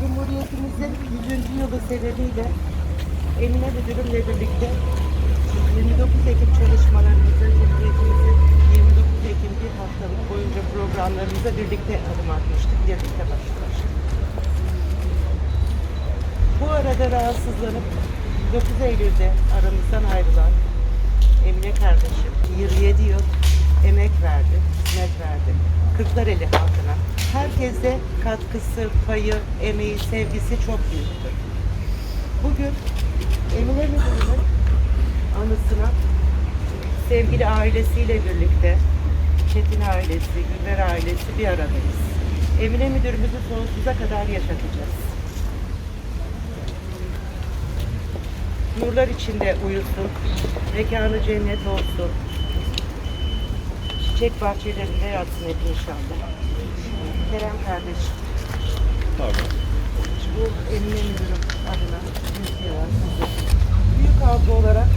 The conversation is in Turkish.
Cumhuriyetimizin 100. yılı sebebiyle Emine Müdürümle birlikte 29 Ekim çalışmalarımızı, Cumhuriyetimizin 29 Ekim bir haftalık boyunca programlarımıza birlikte adım atmıştık, birlikte başlamıştık. Bu arada rahatsızlanıp 9 Eylül'de aramızdan ayrılan Emine kardeşim 27 yıl emek verdi, hizmet verdi. Kırklareli halkına. Herkese katkısı, payı, emeği, sevgisi çok büyüktür. Bugün Emine Müdürümün anısına sevgili ailesiyle birlikte Çetin ailesi, Güler ailesi bir aradayız. Emine Müdürümüzü sonsuza kadar yaşatacağız. Nurlar içinde uyusun, mekanı cennet olsun. Çiçek bahçelerinde yatsın hep inşallah. Kerem kardeşim, Tabii. bu Emine Müdürüm adına şey. Büyük abla olarak